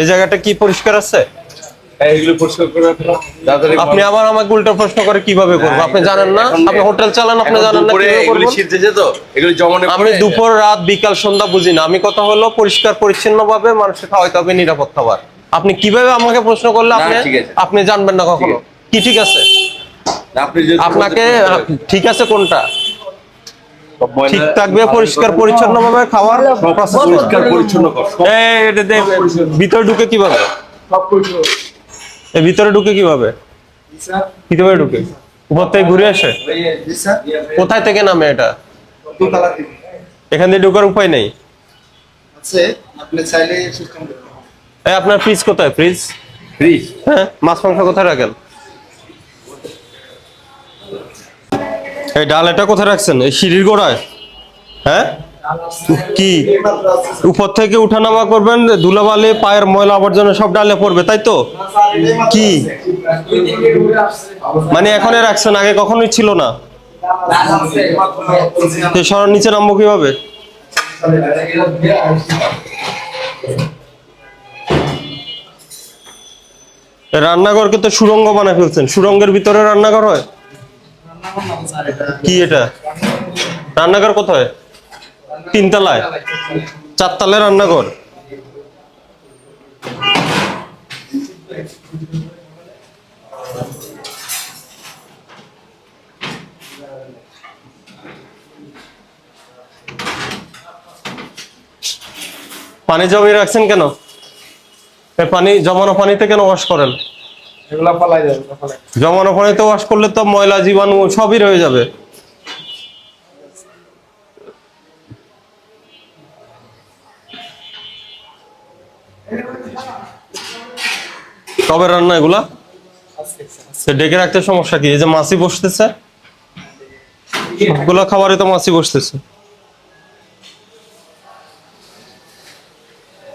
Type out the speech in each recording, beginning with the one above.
এই জায়গাটা কি পরিষ্কার আছে? হ্যাঁ, আপনি আবার আমাকে উল্টো প্রশ্ন করে কীভাবে করব? আপনি জানেন না? আপনি হোটেল চালান আপনি জানেন না আমি দুপুর রাত বিকাল সন্ধ্যা বুঝি না। আমি কথা হলো পরিষ্কার পরিচ্ছন্ন ভাবে মানুষকে খাওয়াইতে হবে নিরাপদ খাবার। আপনি কীভাবে আমাকে প্রশ্ন করলে আপনি আপনি জানবেন না কখনো? কি ঠিক আছে? আপনাকে ঠিক আছে কোনটা? ঠিক থাকবে পরিষ্কার পরিচ্ছন্ন ভাবে খাওয়ার সব পরিষ্কার পরিচ্ছন্ন ভিতরে ঢুকে কীভাবে? ভিতরে ঢুকে কীভাবে? কীভাবে ঢুকে? উপর থেকে ঘুরে আসে? কোথায় থেকে নামে এটা? এখান দিয়ে ঢোকার উপায় নেই? আপনার ফ্রিজ কোথায়? ফ্রিজ ফ্রিজ হ্যাঁ মাছ মাংস কোথায় রাখেন? এই ডাল এটা কোথায় রাখছেন? এই সিঁড়ির গোড়ায়? হ্যাঁ? কি? উপর থেকে উঠানামা করবেন, ধুলাবালি, পায়ের ময়লা আবর্জনা সব ডালে পড়বে, তাই তো? কি? মানে এখনই রাখছেন, আগে কখনোই ছিল না? সরার নিচে নামবো কীভাবে? রান্নাঘরকে তো সুরঙ্গ বানায় ফেলছেন। সুরঙ্গের ভিতরে রান্নাঘর হয়? কি এটা? রান্নাঘর কোথায়? তিনতলায়? চারতলায় রান্নাঘর? পানি জমিয়ে রাখছেন কেন? পানি, জমানো পানিতে কেন ওয়াশ করেন? জমানো পানিতে ওয়াশ করলে তো ময়লা জীবাণু সবই রয়ে যাবে। কবে রান্না এগুলা? ডেকে রাখতে সমস্যা কি? এই যে মাছি বসতেছে সবগুলো খাবারে তো মাছি বসতেছে।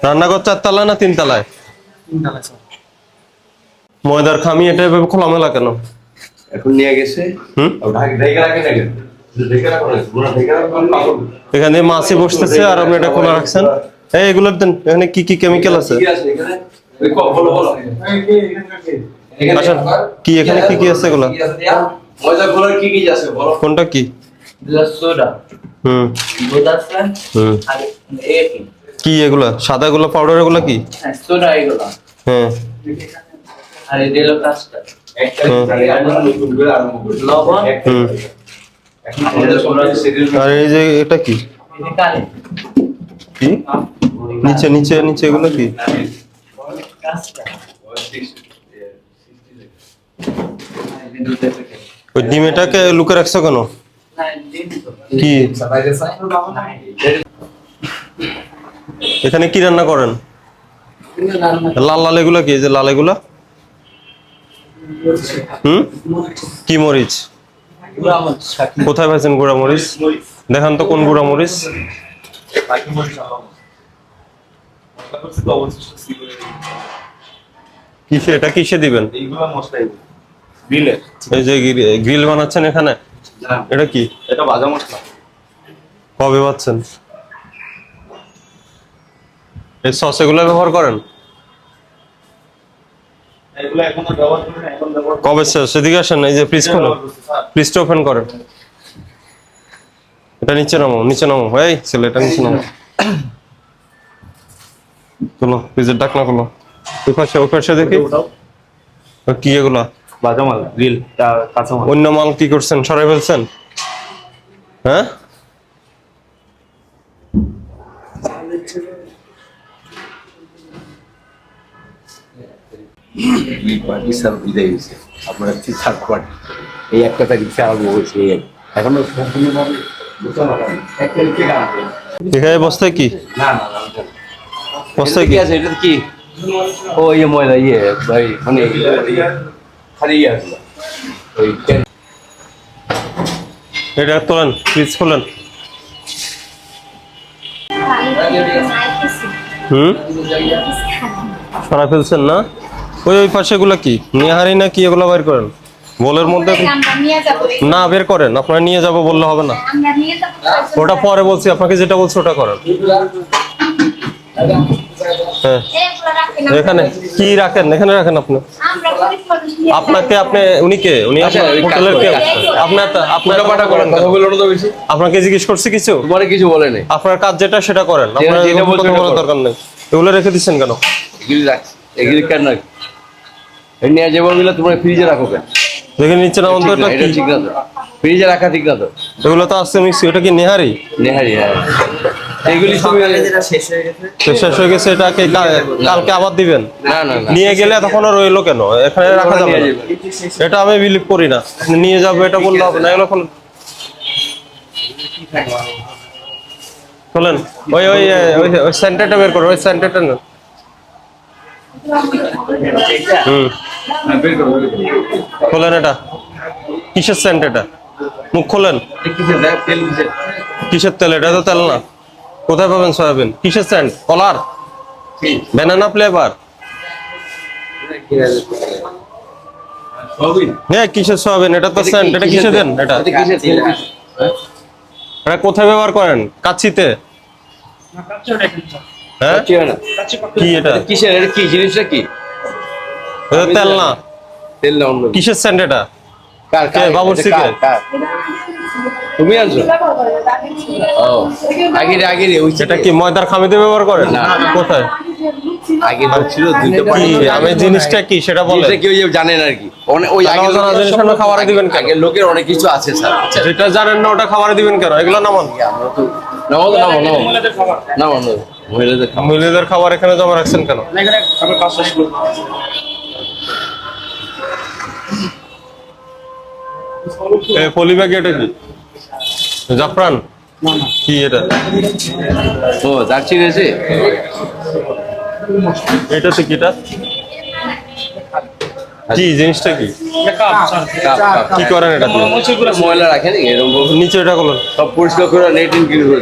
রান্নাঘর চারতলায় না তিনতলায়? তিনটা লাগছে ময়দার খামি এটা এভাবে খোলামেলা কেন? এখন নিয়ে গেছে। এখানে মাছি বসতেছে আর আপনি এটা খোলা রাখছেন। এই এগুলোর দেন। এখানে কি কি কেমিক্যাল আছে? কি এখানে? ওই ক- বলো বলো। এখানে আচ্ছা কি এখানে কি কি আছে এগুলো? কোনটা কি? হুম। কি? এগুলা? সাদা গুলো পাউডার এগুলো কি? হ্যাঁ। আর এই কাজটা। লবণ। আর যে এটা কি? কি? নিচে নিচে নিচে এগুলো কি? ওই ডিম এটাকে লুকে রাখছো কেন? কি? এখানে কি রান্না করেন? লাল লাল এগুলা কি? এই যে লাল এগুলা? কি মরিচ? কোথায় পাইছেন গুঁড়া মরিচ? দেখান তো কোন গুঁড়া মরিচ। কিসে? এটা কিসে দিবেন? এই যে গ্রিল বানাচ্ছেন এখানে? এটা কি? এটা ভাজা মশলা কবে পাচ্ছেন এই সস এগুলো ব্যবহার করেন এগুলো এখন আর ব্যবহার করি না এখন ব্যবহার কবে শেষ সেদিকে আসেন এই যে ফ্রিজ খুলুন ফ্রিজটা ওপেন করেন। এটা নিচে নামো নিচে নামো। এই ছেলে এটা নিচে নামো। চলো ফ্রিজের ডাকনা খুলো। ওই পাশে ওই পাশে দেখি। কি এগুলা? মাল গ্রিল কাঁচা মাল। অন্য মাল কি করছেন? সরাই ফেলছেন? হ্যাঁ? বিশাল বিদায় হয়েছে হচ্ছে থার্ড পার্টি এই একটা তারিখ হয়েছে এখনও সম্পূর্ণভাবে বস্তায় কি। বস্তায় কি? আছে এটা কি ও ইয়ে ময়দা ইয়ে ভাই মানে খালি এটা তোলেন ফ্রিজ খোলেন। হুম? সরাই ফেলছেন না? ওই ওই পাশে এগুলা কি? নিহারি না কি এগুলো বের করেন? বলের মধ্যে আমরা নিয়ে যাব না বের করেন। আপনারা নিয়ে যাব বললে হবে না। আমরা নিয়ে যাব ওটা পরে বলছি আপনাকে যেটা বলছি ওটা করেন। হ্যাঁ। এখানে কি রাখেন? এখানে রাখেন আপনি। আপনাকে আপনি উনি কে? উনি আচ্ছা, আপনার কাজ হোটেলের কে। আপনার তো- আপনার পাটা করেন কথা বলল তো বেশি। আপনাকে জিজ্ঞেস করছি কিছু? তোমার কিছু বলে নেই আপনার কাজ যেটা সেটা করেন। আপনার যেটা বলার দরকার নেই। এগুলো রেখে দিচ্ছেন কেন? এগুলি রাখ এগুলি কেন রাখ এই নিয়ে যাব বলে তোমরা ফ্রিজে রাখো কেন? দেখে নিচ্ছে না অন্তত ঠিক এটা কি? ঠিক না তো। ফ্রিজে রাখা ঠিক না তো। এগুলো তো আসছে মিক্সি ওটা কি নেহারি? নেহারি হ্যাঁ। এগুলি শেষ হয়ে গেছে শেষ হয়ে গেছে এটাকে কা- কালকে আবার দিবেন? না না না। নিয়ে গেলে তখন রইল কেন? এখানে রাখা যাবে। এটা আমি বিলিভ করি না। নিয়ে যাব এটা বললে হবে না এগুলো খোলেন ওই ওই ওই সেন্টারটা বের করো ওই সেন্টারটা না হুম। খোলেন এটা। কিসের সেন্ট এটা? মুখ খোলেন? কিসের তেল কিসের? কিসের তেল? এটা তো তেল না। কোথায় পাবেন সয়াবিন? কিসের সেন্ট কলার? ব্যানানা ফ্লেভার হ্যাঁ কিসের সয়াবিন? এটা তো সেন্ট এটা কিসে দেন এটা কিসের? হ্যাঁ? এটা কোথায় ব্যবহার করেন? কাচ্ছিতে। হ্যাঁ? কি এটা? এটা কিসের? এটা কি? জিনিসটা কি? এটা তেল না। তেল না অন্য কিসের সেন্ট এটা? কার কে, কার? কার, কার? তুমি আনছো? ও আগে রে, আগে ওই এটা কি ময়দার খামিতে ব্যবহার করেন না। কোথায়? আগে ছিল দুইটা আমি জিনিসটা কি সেটা বলেন। জিনিসটা কি ওই যে জানেন আর কি? ওই আগে খাবারে দিবেন কেন? লোকের অনেক কিছু আছে স্যার। আচ্ছা, যেটা জানেন না ওটা খাবারে দিবেন কেন? এগুলো নামান। আমরা তো মহিলাদের খাবার। মহিলাদের খাবার এখানে জমা রাখছেন কেন? এই পলি ব্যাগ এটা কি? জাফরান? কি এটা? ও দারচিনি আছে এটা তো কিটা কি জিনিসটা কি? কি করেন এটা ময়লা রাখেন? নিচে এটা করলেন সব পরিষ্কার করে নেট ইন ক্লিন করে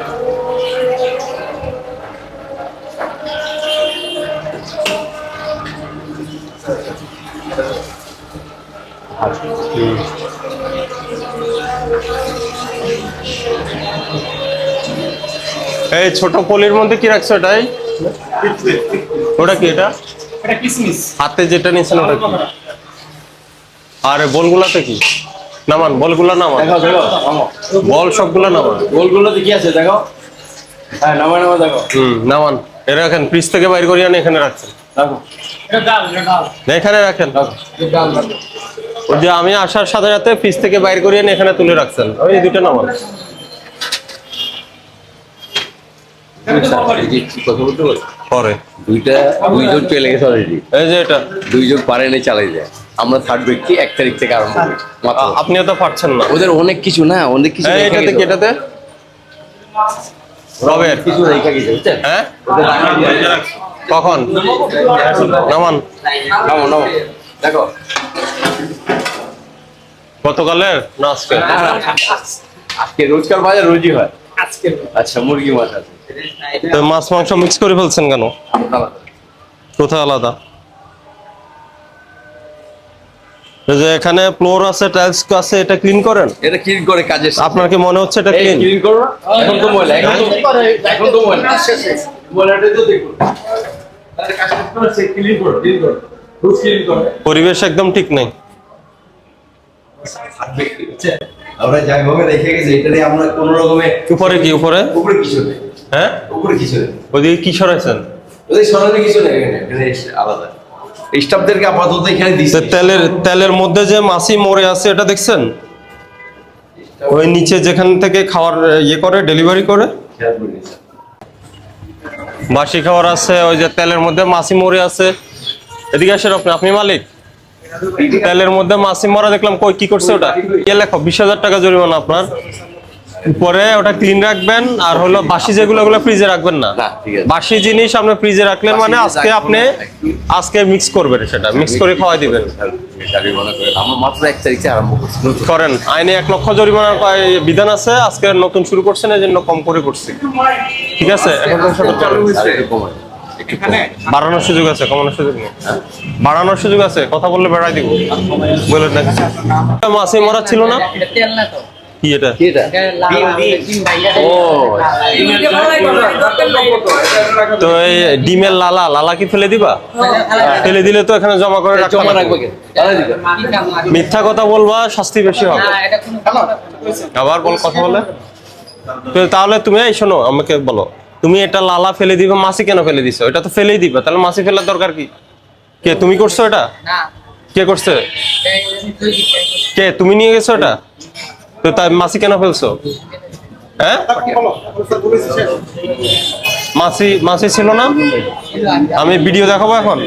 এই ছোট পলির মধ্যে কি রাখছো এটাই? ওটা কি এটা? এটা কিসমিস। হাতে যেটা নিয়েছেন ওটা কি? আর বলগুলাতে কি? নামান বলগুলা নামান। দেখো দেখো বল সবগুলা নামান। গোলগুলোতে কি আছে দেখো। হ্যাঁ নামা নামা দেখো। হুম নামান। এটা রাখেন ফ্রিজ থেকে বাইর করিয়ে আনে এখানে রাখছেন। দেখো। এটা ডাল এটা ডাল। এখানে রাখেন। ওই যে আমি আসার সাথে সাথে ফ্রিজ থেকে বাইর করিয়ে এনে এখানে তুলে রাখছেন। ওই দুটো নামান এই যে কি কথা বলতে পারো। পরে দুইটা দুইজন চলে গেছে অলরেডি এই যে এটা। দুইজন পারে না চালাই যায়। আমরা থার্ড ব্যক্তি এক তারিখ থেকে আরম্ভ করি আপনিও তো পারছেন না। ওদের অনেক কিছু না অনেক কিছু এটাতে এটাতে? ওরা কিছু রেখে গেছে বুঝছেন? হ্যাঁ? ওদের রাখা যায়। কখন? নামান। নামো নামো দেখো। গতকালের না আজকে? আজকে রোজকার বাজার রোজই হয়। আচ্ছা মুরগি মাছ আছে। তো মাছ মাংস মিক্স করে ফেলছেন কেন? কোথায় আলাদা? যে এখানে ফ্লোর আছে টাইলস আছে এটা ক্লিন করেন? এটা ক্লিন করে কাজে আপনার কি মনে হচ্ছে এটা ক্লিন ক্লিন করো না। এখন তো ময়লা এখন তো এখন তো ময়লা। ময়লাটা তো দেখুন। তাহলে কাজ করতে ক্লিন করো ক্লিন করো। রোজ ক্লিন করো। পরিবেশ একদম ঠিক নেই। আমরা যেভাবে রেখে গেছি এটা নিয়ে আমরা কোন রকমে উপরে কি উপরে? উপরে কিছু নেই। হ্যাঁ? উপরে কিছু নেই। ওদিকে কি সরাইছেন সরাসরি কিছু নেই এখানে আলাদা। স্টাফদেরকে আপাতত এখানে দিচ্ছে। তেলের তেলের মধ্যে যে মাছি মরে আছে এটা দেখছেন? ওই নিচে যেখান থেকে খাওয়ার ইয়ে করে ডেলিভারি করে। বাসি খাবার আছে ওই যে তেলের মধ্যে মাছি মরে আছে। এদিকে আসেন আপনি আপনি মালিক? তেলের মধ্যে মাছি মরা দেখলাম কই কি করছে ওটা? কে লেখো বিশ হাজার টাকা জরিমানা আপনার। উপরে ওটা ক্লিন রাখবেন আর হলো বাসি যেগুলো ওগুলো ফ্রিজে রাখবেন না। বাসি জিনিস আপনি ফ্রিজে রাখলেন মানে আজকে আপনি আজকে মিক্স করবেন সেটা মিক্স করে খাওয়াই দিবেন। করেন আইনে এক লক্ষ জরিমানার বিধান আছে আজকে নতুন শুরু করছেন এই জন্য কম করে করছি। ঠিক আছে? এখন বাড়ানোর সুযোগ আছে কমানোর সুযোগ নেই। বাড়ানোর সুযোগ আছে কথা বললে বেড়াই দিব। বলেন না মাসি মরা ছিল না? তো। কি এটা? কি এটা? এটা লাল ডিম ভাইয়া ও, তো এই ডিমের লালা লালা কি ফেলে দিবা? ফেলে দিলে তো এখানে জমা করে। মিথ্যা কথা বলবা শাস্তি বেশি হবে। আবার বল কথা বলে। তো তাহলে তুমি এই শোনো আমাকে বলো। তুমি এটা লালা ফেলে দিবে মাসি কেন ফেলে দিছো? এটা তো ফেলেই দিবে তাহলে মাসি ফেলার দরকার কি? কে তুমি করছ এটা? না। কে করছে? কে তুমি নিয়ে গেছো এটা? তো তাই মাসি কেন ফেলছো? হ্যাঁ? মাসি মাসি ছিল না? আমি ভিডিও দেখাবো এখন?